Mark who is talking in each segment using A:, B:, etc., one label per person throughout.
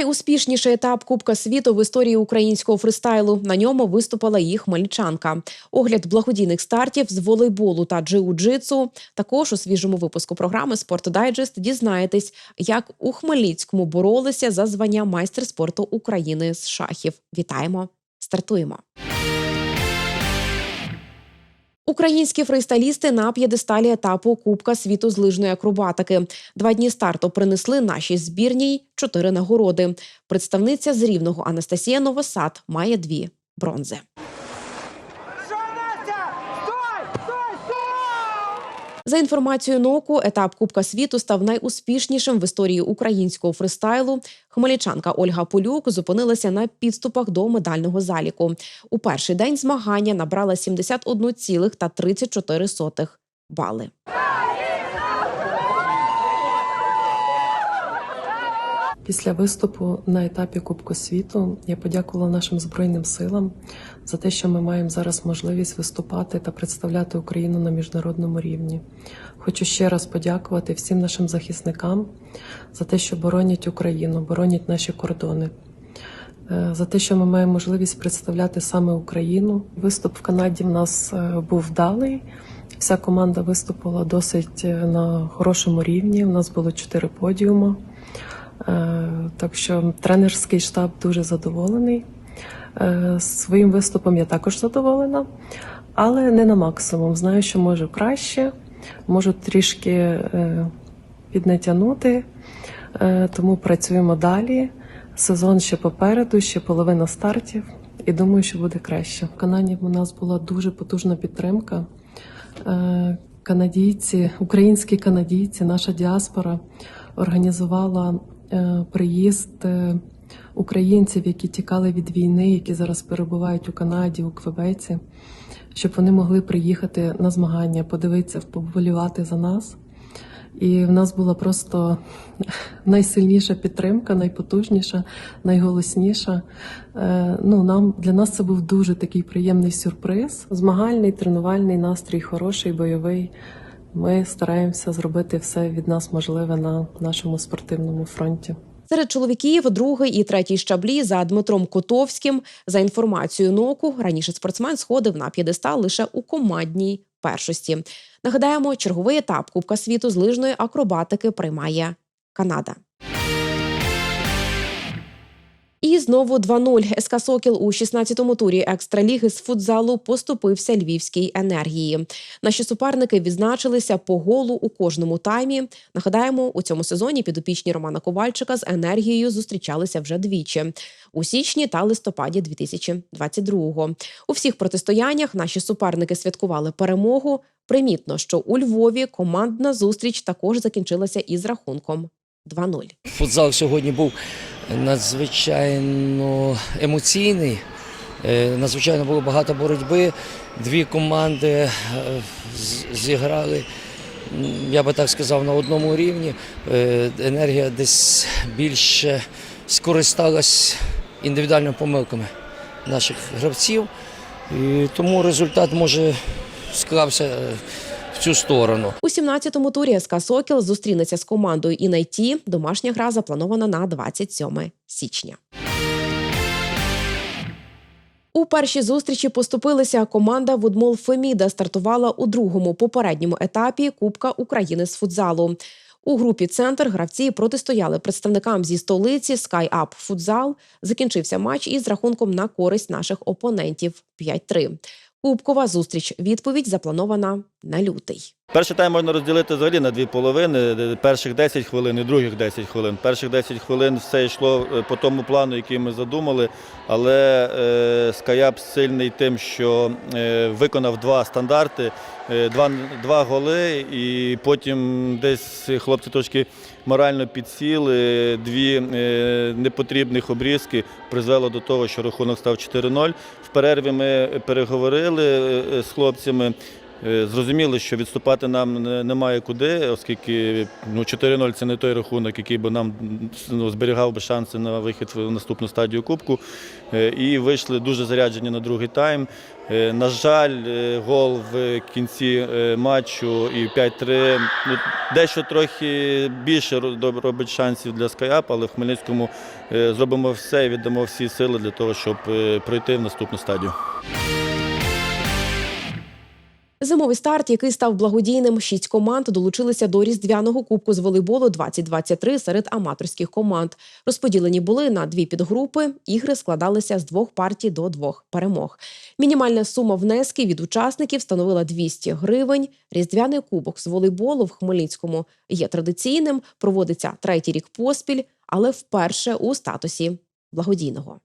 A: Найуспішніший етап Кубка світу в історії українського фристайлу. На ньому виступила і хмельничанка. Огляд благодійних стартів з волейболу та джиу-джитсу. Також у свіжому випуску програми «Спортдайджест» дізнаєтесь, як у Хмельницькому боролися за звання майстер спорту України з шахів. Вітаємо! Стартуємо! Українські фристайлісти на п'єдесталі етапу Кубка світу з лижної акробатики. Два дні старту принесли нашій збірній чотири нагороди. Представниця з рівного Анастасія Новосад має дві бронзи. За інформацією НОКу, етап Кубка світу став найуспішнішим в історії українського фристайлу. Хмельничанка Ольга Полюк зупинилася на підступах до медального заліку. У перший день змагання набрала 71,34 бали.
B: Після виступу на етапі Кубку світу я подякувала нашим збройним силам за те, що ми маємо зараз можливість виступати та представляти Україну на міжнародному рівні. Хочу ще раз подякувати всім нашим захисникам за те, що боронять Україну, боронять наші кордони. Е, За те, що ми маємо можливість представляти саме Україну. Виступ в Канаді в нас е, був вдалий. Вся команда виступила досить е, на хорошому рівні. У нас було чотири подіуми. Е, Так що тренерський штаб дуже задоволений. Е, Своїм виступом я також задоволена, але не на максимум. Знаю, що можу краще, можу трішки е, піднатягнути, тому працюємо далі. Сезон ще попереду, ще половина стартів, і думаю, що буде краще. В Канаді у нас була дуже потужна підтримка. Канадійці, українські канадійці, наша діаспора організувала приїзд е, українців, які тікали від війни, які зараз перебувають у Канаді, у Квебеці, щоб вони могли приїхати на змагання, подивитися, поболівати за нас. І в нас була просто найсильніша підтримка, найпотужніша, найголосніша. Е, Ну, нам для нас це був дуже такий приємний сюрприз. Змагальний, тренувальний настрій, хороший, бойовий. Ми стараємося зробити все від нас можливе на нашому спортивному фронті.
A: Серед чоловіків другий і третій щаблі за Дмитром Котовським. За інформацією НОКу, раніше спортсмен сходив на п'єдестал лише у командній першості. Нагадаємо, черговий етап Кубка світу з лижної акробатики приймає Канада. Знову 2-0. СК Сокіл у 16-му турі екстраліги з футзалу поступився львівській енергії. Наші суперники відзначилися по голу у кожному таймі. Нагадаємо, у цьому сезоні підопічні Романа Ковальчика з енергією зустрічалися вже двічі у січні та листопаді 2022-го. У всіх протистояннях наші суперники святкували перемогу. Примітно, що у Львові командна зустріч також закінчилася із рахунком 2-0.
C: Футзал сьогодні був надзвичайно емоційний. Е, Надзвичайно було багато боротьби. Дві команди е, зіграли, я би так сказав, на одному рівні. Е, Енергія десь більше скористалась індивідуальними помилками наших гравців. І тому результат може склався цю сторону.
A: У 17-му турі СК Сокіл зустрінеться з командою Інайті. Домашня гра запланована на 27 січня. У першій зустрічі поступилися команда Вудмол Феміда стартувала у другому попередньому етапі Кубка України з футзалу. У групі Центр гравці протистояли представникам зі столиці SkyUp Футзал. Закінчився матч із рахунком на користь наших опонентів 5-3. Кубкова зустріч. Відповідь запланована на лютий.
D: Перший тайм можна розділити взагалі на дві половини. Перших 10 хвилин і других 10 хвилин. Перших 10 хвилин все йшло е, по тому плану, який ми задумали. Але е, Скаяп сильний тим, що е, виконав два стандарти, е, два, два голи, і потім десь хлопці трошки морально підсіли. Дві е, непотрібних обрізки призвело до того, що рахунок став 4-0. В перерві ми переговорили е, з хлопцями. Е, Зрозуміло, що відступати нам немає куди, оскільки ну, 4-0 це не той рахунок, який би нам ну, зберігав би шанси на вихід в наступну стадію Кубку. Е, І вийшли дуже заряджені на другий тайм. Е, На жаль, гол в кінці матчу і 5-3 ну, дещо трохи більше робить шансів для Скаяп, але в Хмельницькому зробимо все і віддамо всі сили для того, щоб пройти в наступну стадію.
A: Зимовий старт, який став благодійним, шість команд долучилися до різдвяного кубку з волейболу 2023 серед аматорських команд. Розподілені були на дві підгрупи. Ігри складалися з двох партій до двох перемог. Мінімальна сума внесків від учасників становила 200 гривень. Різдвяний кубок з волейболу в Хмельницькому є традиційним, проводиться третій рік поспіль, але вперше у статусі благодійного.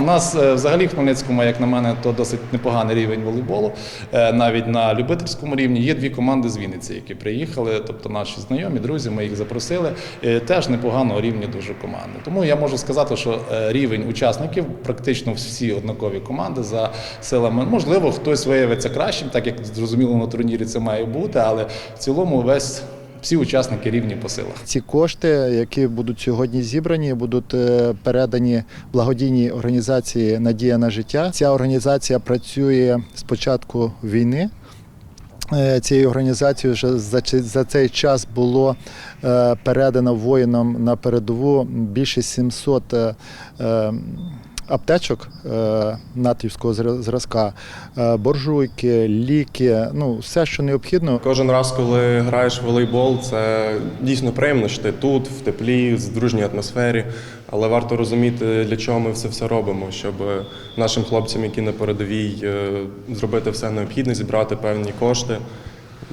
E: У нас е, взагалі в Хмельницькому, як на мене, то досить непоганий рівень волейболу. Е, Навіть на любительському рівні є дві команди з Вінниці, які приїхали, тобто наші знайомі, друзі, ми їх запросили. Е, Теж непоганого рівня дуже команди. Тому я можу сказати, що рівень учасників практично всі однакові команди за силами. Можливо, хтось виявиться кращим, так як зрозуміло на турнірі це має бути, але в цілому весь всі учасники рівні по силах.
F: Ці кошти, які будуть сьогодні зібрані, будуть е, передані благодійній організації Надія на життя. Ця організація працює з початку війни. Е, Цією організацією вже за цей час було е, передано воїнам на передову більше 700 е, е, аптечок е, натівського зразка, е, боржуйки, ліки, ну все, що необхідно.
G: Кожен раз, коли граєш в волейбол, це дійсно приємно, що ти тут, в теплі, з дружній атмосфері. Але варто розуміти, для чого ми це все робимо, щоб нашим хлопцям, які на передовій, е, зробити все необхідне, зібрати певні кошти.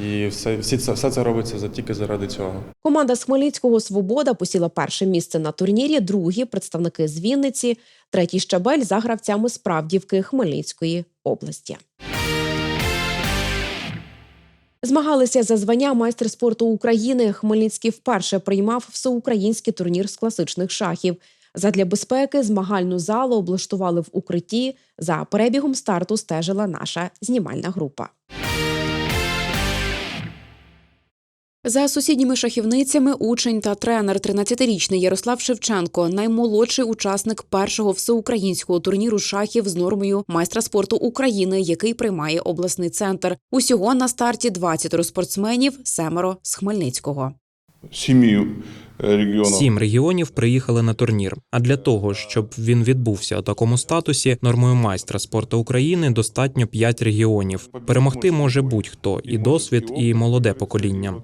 G: І все, всі це, все це робиться за- тільки заради цього.
A: Команда з Хмельницького Свобода посіла перше місце на турнірі. Другі представники з Вінниці, третій щабель за гравцями справдівки Хмельницької області. Змагалися за звання майстер спорту України. Хмельницький вперше приймав всеукраїнський турнір з класичних шахів. Задля безпеки змагальну залу облаштували в укритті. За перебігом старту стежила наша знімальна група. За сусідніми шахівницями учень та тренер 13-річний Ярослав Шевченко, наймолодший учасник першого всеукраїнського турніру шахів з нормою майстра спорту України, який приймає обласний центр. Усього на старті 20 спортсменів, семеро з Хмельницького.
H: сім'ю регіону.
I: Сім регіонів приїхали на турнір. А для того, щоб він відбувся у такому статусі, нормою майстра спорту України достатньо п'ять регіонів. Перемогти може будь-хто і досвід, і молоде покоління.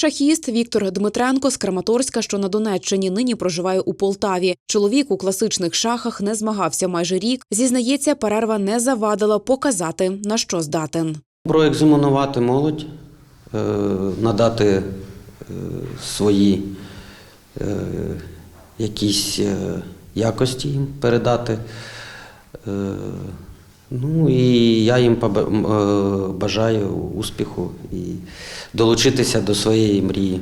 A: Шахіст Віктор Дмитренко з Краматорська, що на Донеччині, нині проживає у Полтаві. Чоловік у класичних шахах не змагався майже рік. Зізнається, перерва не завадила показати на що здатен.
J: Проекзаменувати молодь, е, надати е, свої е, якісь якості їм передати. Ну і я їм е, бажаю успіху і долучитися до своєї мрії,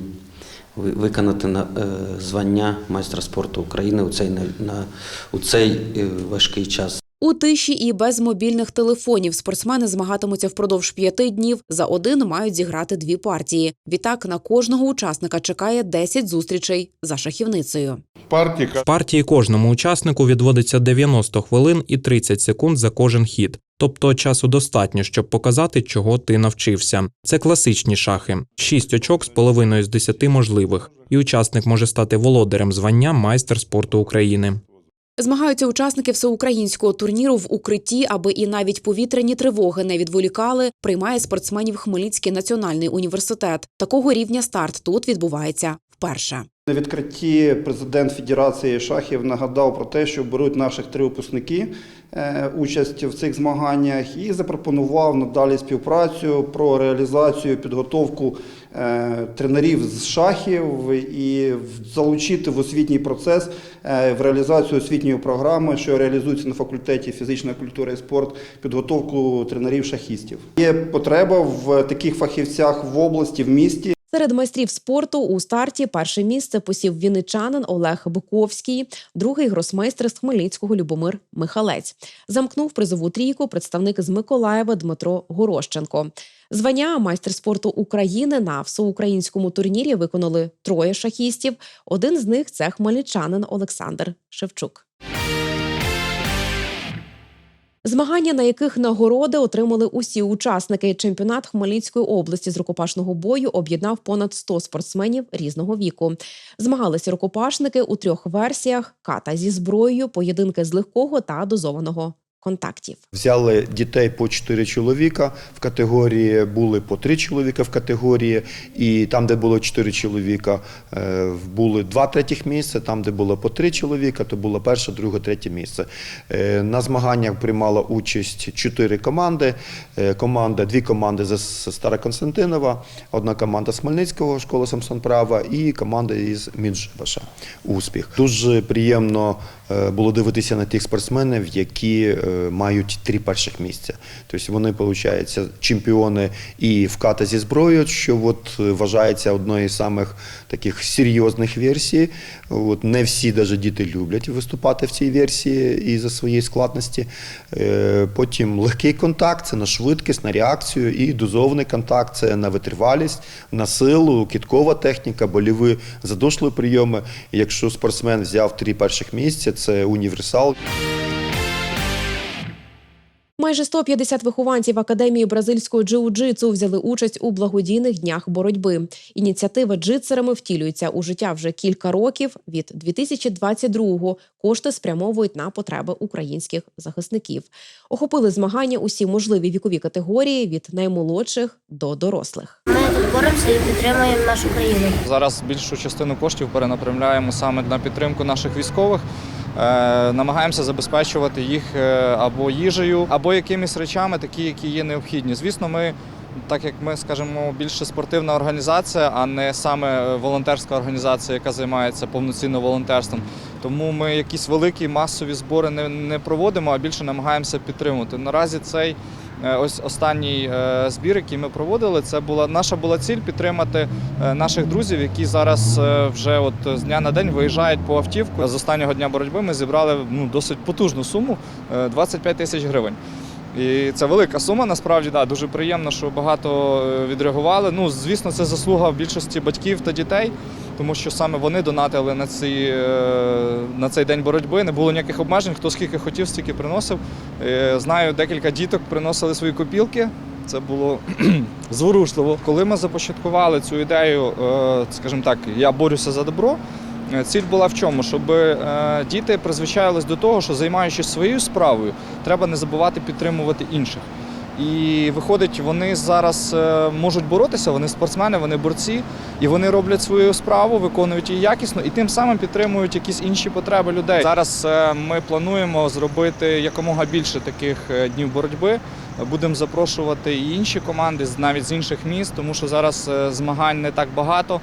J: виконати е, звання майстра спорту України у цей, у цей е, важкий час.
A: У тиші і без мобільних телефонів спортсмени змагатимуться впродовж п'яти днів. За один мають зіграти дві партії. Відтак на кожного учасника чекає 10 зустрічей за шахівницею.
H: Партія
I: В партії кожному учаснику відводиться 90 хвилин і 30 секунд за кожен хід. Тобто часу достатньо, щоб показати, чого ти навчився. Це класичні шахи, 6 очок з половиною з 10 можливих, і учасник може стати володарем звання майстер спорту України.
A: Змагаються учасники всеукраїнського турніру в укритті, аби і навіть повітряні тривоги не відволікали. Приймає спортсменів Хмельницький національний університет. Такого рівня старт тут відбувається вперше.
K: На відкритті президент Федерації шахів нагадав про те, що беруть наших три випускники е, участь в цих змаганнях і запропонував надалі співпрацю про реалізацію, підготовку е, тренерів з шахів і залучити в освітній процес в реалізацію освітньої програми, що реалізується на факультеті фізичної культури і спорт, підготовку тренерів шахістів. Є потреба в таких фахівцях в області, в місті.
A: Серед майстрів спорту у старті перше місце посів вінничанин Олег Биковський, другий гросмейстер з Хмельницького Любомир Михалець. Замкнув призову трійку представник з Миколаєва Дмитро Горощенко. Звання майстер спорту України на всеукраїнському турнірі виконали троє шахістів. Один з них це хмельничанин Олександр Шевчук. Змагання, на яких нагороди отримали усі учасники. Чемпіонат Хмельницької області з рукопашного бою об'єднав понад 100 спортсменів різного віку. Змагалися рукопашники у трьох версіях: ката зі зброєю, поєдинки з легкого та дозованого контактів.
L: Взяли дітей по 4 чоловіка в категорії, були по 3 чоловіка в категорії, і там, де було 4 чоловіка, е, були два третіх місця. Там, де було по 3 чоловіка, то було перше, друге, третє місце. Е, На змаганнях приймала участь 4 команди. Е, Команда, дві команди з Староконстантинова, одна команда з Хмельницького школи Самсон Права і команда із Мінжибаша. Успіх. Дуже приємно було дивитися на тих спортсменів, які е, мають три перших місця. Тобто вони, виходить, чемпіони і в ката зі зброєю, що от е, вважається одною з самих таких серйозних версій. От не всі навіть діти люблять виступати в цій версії і за своєї складності. Е, Потім легкий контакт це на швидкість, на реакцію, і дозований контакт це на витривалість, на силу, кіткова техніка, боліві задушливі прийоми. Якщо спортсмен взяв три перших місця, це універсал.
A: Майже 150 вихованців Академії бразильського джиу-джитсу взяли участь у благодійних днях боротьби. Ініціатива джитсерами втілюється у життя вже кілька років. Від 2022-го кошти спрямовують на потреби українських захисників. Охопили змагання усі можливі вікові категорії від наймолодших до дорослих.
M: Ми тут боремося і підтримуємо нашу країну.
N: Зараз більшу частину коштів перенаправляємо саме на підтримку наших військових. Е, Намагаємося забезпечувати їх е, або їжею, або якимись речами, такі, які є необхідні. Звісно, ми, так як ми скажімо, більше спортивна організація, а не саме волонтерська організація, яка займається повноцінно волонтерством. Тому ми якісь великі масові збори не, не проводимо, а більше намагаємося підтримувати. Наразі цей Е, Ось останній е, збір, який ми проводили, це була наша була ціль підтримати е, наших друзів, які зараз вже от з дня на день виїжджають по автівку. З останнього дня боротьби ми зібрали ну, досить потужну суму е, 25 тисяч гривень. І це велика сума, насправді да, дуже приємно, що багато е, відреагували. Ну, звісно, це заслуга більшості батьків та дітей, тому що саме вони донатили на, ці, е, на цей день боротьби. Не було ніяких обмежень, хто скільки хотів, стільки приносив. Е, Знаю, декілька діток приносили свої копілки. Це було зворушливо. Коли ми започаткували цю ідею, скажімо так, я борюся за добро. Е, Ціль була в чому? Щоб е, діти призвичаїлись до того, що займаючись своєю справою, треба не забувати підтримувати інших. І виходить, вони зараз е, можуть боротися, вони спортсмени, вони борці, і вони роблять свою справу, виконують її якісно і тим самим підтримують якісь інші потреби людей. Зараз ми плануємо зробити якомога більше таких днів боротьби. Будемо запрошувати і інші команди навіть з інших міст, тому що зараз змагань не так багато.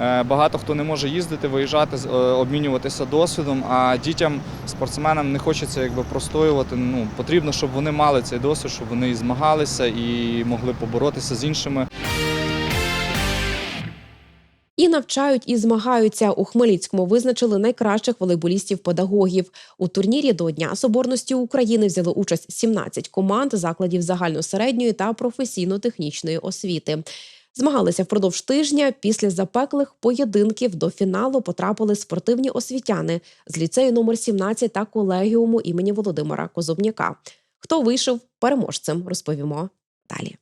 N: Е, Багато хто не може їздити, виїжджати, е, обмінюватися досвідом. А дітям, спортсменам не хочеться якби простоювати. Ну потрібно, щоб вони мали цей досвід, щоб вони і змагалися і могли поборотися з іншими.
A: І навчають, і змагаються. У Хмельницькому визначили найкращих волейболістів-педагогів. У турнірі до Дня Соборності України взяли участь 17 команд закладів загальносередньої та професійно-технічної освіти. Змагалися впродовж тижня. Після запеклих поєдинків до фіналу потрапили спортивні освітяни з ліцею номер 17 та колегіуму імені Володимира Козубняка. Хто вийшов переможцем, розповімо далі.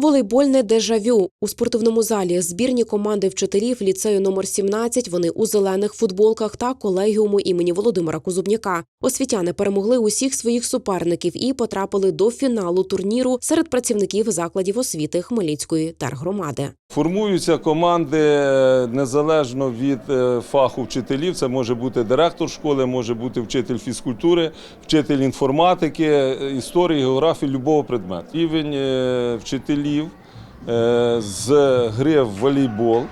A: Волейбольне дежавю у спортивному залі збірні команди вчителів ліцею номер 17 Вони у зелених футболках та колегіуму імені Володимира Кузубняка. Освітяни перемогли усіх своїх суперників і потрапили до фіналу турніру серед працівників закладів освіти Хмельницької тергромади.
O: Формуються команди е, незалежно від е, фаху вчителів. Це може бути директор школи, може бути вчитель фізкультури, вчитель інформатики, е, історії, географії, любого предмету. Рівень вчителів е, з гри в волейбол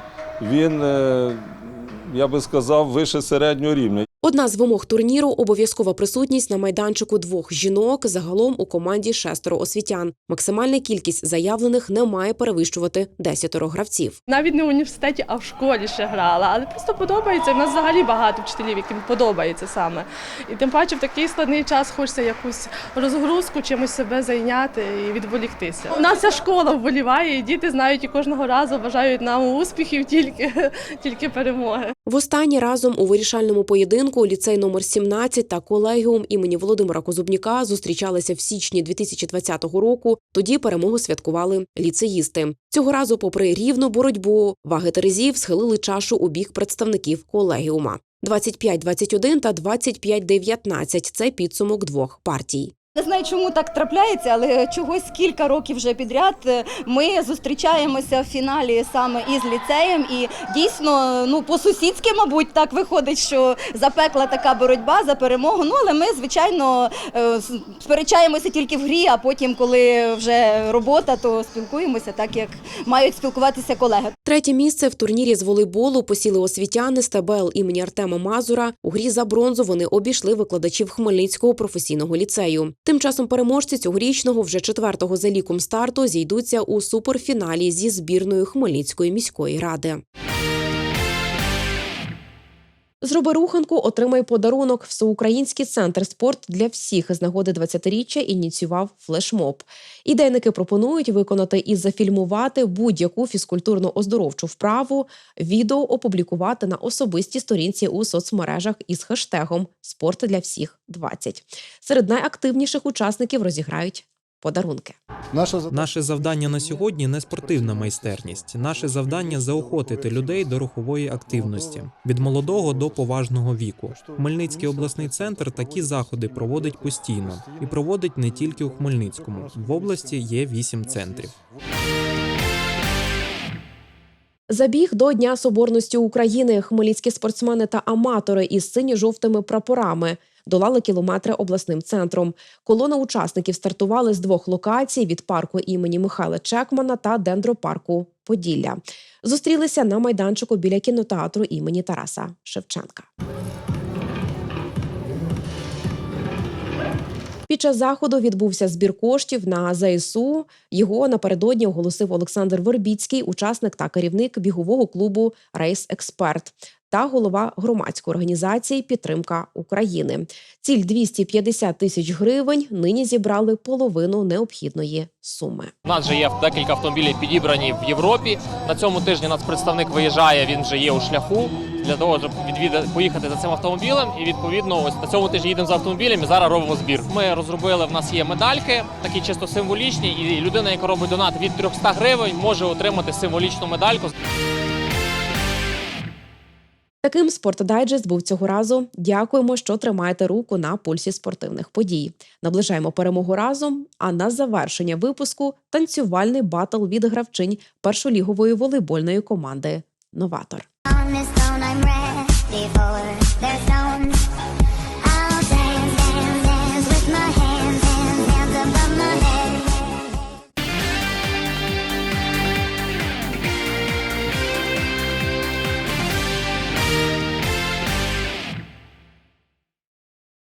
O: він, е, я би сказав, вище середнього рівня.
A: Одна з вимог турніру обов'язкова присутність на майданчику двох жінок. Загалом у команді шестеро освітян. Максимальна кількість заявлених не має перевищувати десятеро гравців.
P: Навіть не в університеті, а в школі ще грала. Але просто подобається. У нас взагалі багато вчителів, яким подобається саме. І тим паче в такий складний час хочеться якусь розгрузку, чимось себе зайняти і відволіктися. У нас вся школа вболіває, і діти знають і кожного разу бажають нам успіхів, тільки, тільки перемоги.
A: Востаннє разом у вирішальному поєдинку ліцей номер 17 та колегіум імені Володимира Козубніка зустрічалися в січні 2020 року. Тоді перемогу святкували ліцеїсти. Цього разу, попри рівну боротьбу, ваги терезів схилили чашу у бік представників колегіума. 25-21 та 25-19 – це підсумок двох партій.
Q: Не знаю, чому так трапляється, але чогось кілька років вже підряд е, ми зустрічаємося в фіналі саме із ліцеєм. І дійсно, ну по-сусідськи, мабуть, так виходить, що запекла така боротьба за перемогу. Ну але ми, звичайно, е, сперечаємося тільки в грі, а потім, коли вже робота, то спілкуємося так, як мають спілкуватися колеги.
A: Третє місце в турнірі з волейболу посіли освітяни з ТБЛ імені Артема Мазура. У грі за бронзу вони обійшли викладачів Хмельницького професійного ліцею. Тим часом переможці цьогорічного вже четвертого за ліком старту зійдуться у суперфіналі зі збірною Хмельницької міської ради. Зроби руханку, отримай подарунок. Всеукраїнський центр спорт для всіх з нагоди 20-річчя ініціював флешмоб. Ідейники пропонують виконати і зафільмувати будь-яку фізкультурно-оздоровчу вправу, відео опублікувати на особистій сторінці у соцмережах із хештегом Спорт для всіх 20 Серед найактивніших учасників розіграють подарунки.
I: Наше завдання на сьогодні не спортивна майстерність. Наше завдання заохотити людей до рухової активності від молодого до поважного віку. Хмельницький обласний центр такі заходи проводить постійно і проводить не тільки у Хмельницькому. В області є вісім центрів.
A: Забіг до Дня Соборності України. Хмельницькі спортсмени та аматори із синьо-жовтими прапорами долали кілометри обласним центром. Колона учасників стартували з двох локацій від парку імені Михайла Чекмана та дендропарку Поділля. Зустрілися на майданчику біля кінотеатру імені Тараса Шевченка. Під час заходу відбувся збір коштів на ЗСУ. Його напередодні оголосив Олександр Вербіцький, учасник та керівник бігового клубу Рейс Експерт та голова громадської організації Підтримка України. Ціль 250 тисяч гривень. Нині зібрали половину необхідної суми.
R: У нас вже є декілька автомобілів підібрані в Європі. На цьому тижні нацпредставник виїжджає. Він вже є у шляху для того, щоб відвідати поїхати за цим автомобілем. І відповідно, ось на цьому тижні їдемо за автомобілем і зараз робимо збір. Ми розробили. В нас є медальки, такі чисто символічні, і людина, яка робить донат від 300 гривень, може отримати символічну медальку.
A: Таким спортдайджест був цього разу. Дякуємо, що тримаєте руку на пульсі спортивних подій. Наближаємо перемогу разом. А на завершення випуску танцювальний батл від гравчинь першолігової волейбольної команди Новатор.